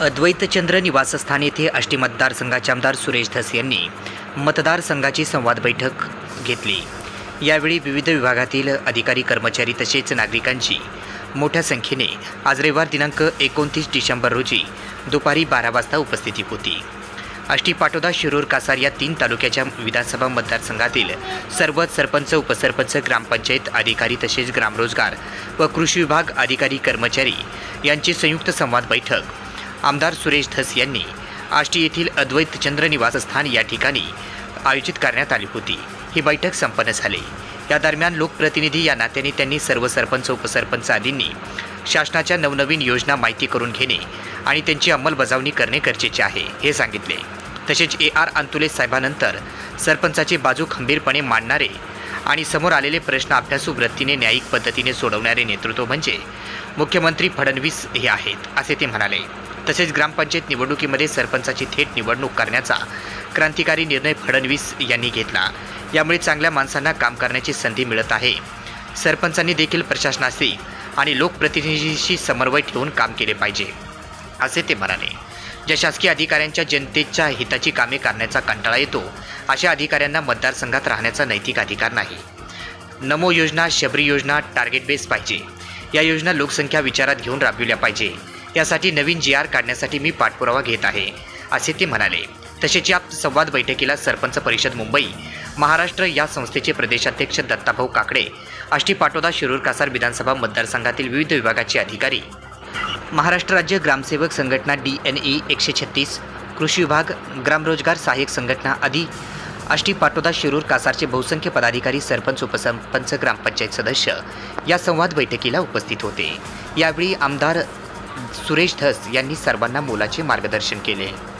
अद्वैतचंद्र निवासस्थान येथे आष्टी मतदारसंघाचे आमदार सुरेश धस यांनी मतदारसंघाची संवाद बैठक घेतली. यावेळी विविध विभागातील अधिकारी कर्मचारी तसेच नागरिकांची मोठ्या संख्येने आज रविवार दिनांक एकोणतीस डिसेंबर रोजी दुपारी बारा वाजता उपस्थिती होती. आष्टी पाटोदा शिरूर कासार या तीन तालुक्याच्या विधानसभा मतदारसंघातील सर्वच सरपंच उपसरपंच ग्रामपंचायत अधिकारी तसेच ग्रामरोजगार व कृषी विभाग अधिकारी कर्मचारी यांची संयुक्त संवाद बैठक आमदार सुरेश धस यांनी आष्टी येथील अद्वैत चंद्र निवासस्थान या ठिकाणी आयोजित करण्यात आली होती. ही बैठक संपन्न झाली. या दरम्यान लोकप्रतिनिधी या नात्याने त्यांनी सर्व सरपंच उपसरपंच आदींनी शासनाच्या नवनवीन योजना माहिती करून घेणे आणि त्यांची अंमलबजावणी करणे गरजेचे आहे हे सांगितले. तसेच ए आर अंतुले साहेबानंतर सरपंचाची बाजू खंबीरपणे मांडणारे आणि समोर आलेले प्रश्न अभ्यासू वृत्तीने न्यायिक पद्धतीने सोडवणारे नेतृत्व म्हणजे मुख्यमंत्री फडणवीस हे आहेत असे ते म्हणाले. तसेच ग्रामपंचायत निवडणुकीमध्ये सरपंचाची थेट निवडणूक करण्याचा क्रांतिकारी निर्णय फडणवीस यांनी घेतला. यामुळे चांगल्या माणसांना काम करण्याची संधी मिळत आहे. सरपंचांनी देखील प्रशासनाशी आणि लोकप्रतिनिधींशी समन्वय ठेवून काम केले पाहिजे असे ते म्हणाले. ज्या शासकीय अधिकाऱ्यांच्या जनतेच्या हिताची कामे करण्याचा कंटाळा येतो अशा अधिकाऱ्यांना मतदारसंघात राहण्याचा नैतिक अधिकार नाही. नमो योजना शबरी योजना टार्गेट बेस पाहिजे. या योजना लोकसंख्या विचारात घेऊन राबविल्या पाहिजे. यासाठी नवीन जी आर काढण्यासाठी मी पाठपुरावा घेत आहे असे ते म्हणाले. तसेच या संवाद बैठकीला सरपंच परिषद मुंबई महाराष्ट्र या संस्थेचे प्रदेशाध्यक्ष दत्ताभाऊ काकडे आष्टी पाटोदा शिरूर कासार विधानसभा मतदारसंघातील विविध विभागाचे अधिकारी महाराष्ट्र राज्य ग्रामसेवक संघटना डी एन ई एकशे छत्तीस कृषी विभाग ग्रामरोजगार सहाय्यक संघटना आदी आष्टी पाटोदा शिरूर कासारचे बहुसंख्य पदाधिकारी सरपंच उपसरपंच ग्रामपंचायत सदस्य या संवाद बैठकीला उपस्थित होते. यावेळी आमदार सुरेश धस यांनी सर्वांना मोलाचे मार्गदर्शन केले.